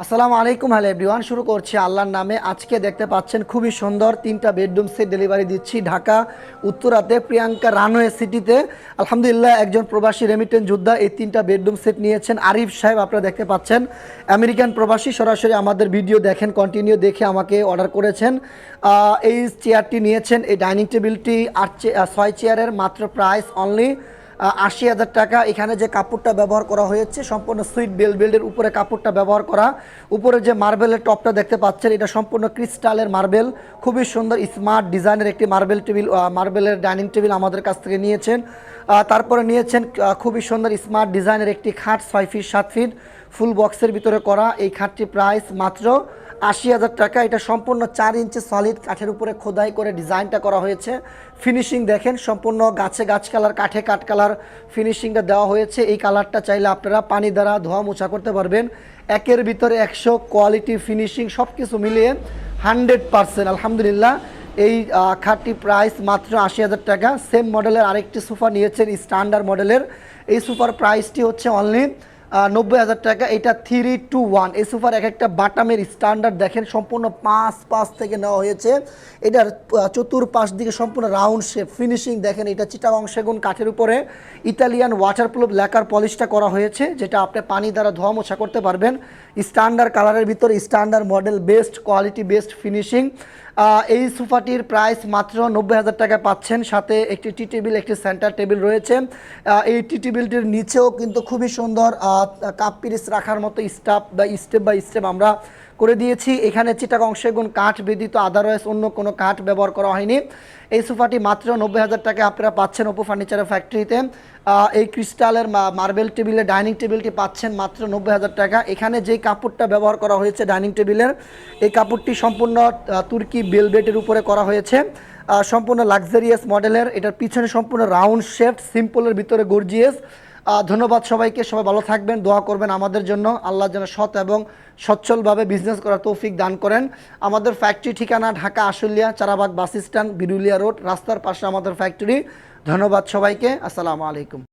আসসালামু আলাইকুম, hello everyone. শুরু করছি আল্লাহর নামে। আজকে দেখতে পাচ্ছেন খুবই সুন্দর তিনটা বেডরুম সেট ডেলিভারি দিচ্ছি ঢাকা, উত্তরাতে, প্রিয়াঙ্কা রানওয়ে সিটিতে। আলহামদুলিল্লাহ, একজন প্রবাসী রেমিটেন্স যোদ্ধা এই তিনটা বেডরুম সেট নিয়েছেন। আরিফ সাহেব, আপনারা দেখতে পাচ্ছেন। আমেরিকান প্রবাসী সরাসরি আমাদের ভিডিও দেখেন কন্টিনিউ দেখে আমাকে অর্ডার করেছেন। এই চেয়ারটি নিয়েছেন, এই ডাইনিং টেবিলটি আট ছয় চেয়ারের মাত্র প্রাইস অনলি আশি হাজার টাকা। এখানে যে কাপড়টা ব্যবহার করা হয়েছে, সম্পূর্ণ সুইট বেল বেল্টের উপরে কাপড়টা ব্যবহার করা। উপরে যে মার্বেলের টপটা দেখতে পাচ্ছেন, এটা সম্পূর্ণ ক্রিস্টালের মার্বেল। খুবই সুন্দর, স্মার্ট ডিজাইনের একটি মার্বেল টেবিল মার্বেলের ডাইনিং টেবিল আমাদের কাছ থেকে নিয়েছেন। তারপরে নিয়েছেন খুবই সুন্দর, স্মার্ট ডিজাইনের একটি খাট, ছয় ফিট, সাত ফিট, ফুল বক্সের ভিতরে করা। এই খাটটি প্রাইস মাত্র আশি হাজার টাকা। এটা সম্পূর্ণ চার ইঞ্চি সলিড কাঠের উপরে খোদাই করে ডিজাইনটা করা হয়েছে। ফিনিশিং দেখেন, সম্পূর্ণ গাছে গাছ কালার, কাঠে কাঠ কালার ফিনিশিংটা দেওয়া হয়েছে। এই কালারটা চাইলে আপনারা পানি দ্বারা ধোয়া মোছা করতে পারবেন। একের ভিতরে একশো কোয়ালিটি ফিনিশিং সব কিছু মিলিয়ে হান্ড্রেড পারসেন্ট। আলহামদুলিল্লাহ, এই খাটটি প্রাইস মাত্র আশি হাজার টাকা। সেম মডেলের আরেকটি সোফা নিয়েছেন স্ট্যান্ডার্ড মডেলের এই সোফার প্রাইসটি হচ্ছে অনলি নব্বই হাজার টাকা। এটা থ্রি টু ওয়ান এই সোফার এক একটা বাটামের স্ট্যান্ডার্ড দেখেন, সম্পূর্ণ পাঁচ পাঁচ থেকে নেওয়া হয়েছে। এটার চতুর্পাশ দিকে সম্পূর্ণ রাউন্ড শেপ ফিনিশিং দেখেন, এটা চিটাগং সেগুন কাঠের উপরে। ইতালিয়ান ওয়াটারপ্রুফ ল্যাকার পলিশটা করা হয়েছে, যেটা আপনি পানি দ্বারা ধোয়া মোছা করতে পারবেন। স্ট্যান্ডার্ড কালারের ভিতরে standard model best quality best finishing এই সোফাটির প্রাইস মাত্র নব্বই হাজার টাকা পাচ্ছেন। সাথে একটি টি টেবিল, একটি সেন্টার টেবিল রয়েছে। এই টি টেবিলটির নিচেও কিন্তু খুবই সুন্দর কাপ পিরিস রাখার মতো স্টাফ বা স্টেপ বাই স্টেপ আমরা করে দিয়েছি। এখানে চিটাগং সেগুন কাঠ ব্যতীত আদারওয়াইজ অন্য কোনো কাঠ ব্যবহার করা হয়নি। এই সোফাটি মাত্র নব্বই হাজার টাকা আপনারা পাচ্ছেন ওপো ফার্নিচারের ফ্যাক্টরিতে এই ক্রিস্টালের মার্বেল টেবিলে ডাইনিং টেবিলটি পাচ্ছেন মাত্র নব্বই হাজার টাকা। এখানে যেই কাপড়টা ব্যবহার করা হয়েছে ডাইনিং টেবিলের এই কাপড়টি সম্পূর্ণ তুর্কি বেলবেটের উপরে করা হয়েছে। সম্পূর্ণ লাক্সারিয়াস মডেলের এটার পিছনে সম্পূর্ণ রাউন্ড শেপ সিম্পলের ভিতরে গর্জিয়াস ধন্যবাদ সবাইকে। সবাই ভালো থাকবেন, দোয়া করবেন আমাদের জন্য। আল্লাহ যেন সৎ এবং সচ্ছলভাবে বিজনেস করার তৌফিক দান করেন। আমাদের ফ্যাক্টরি ঠিকানা Dhaka Ashulia, Charabag bus stand Birulia road রাস্তার পাশে আমাদের ফ্যাক্টরি ধন্যবাদ সবাইকে। আসসালামু আলাইকুম।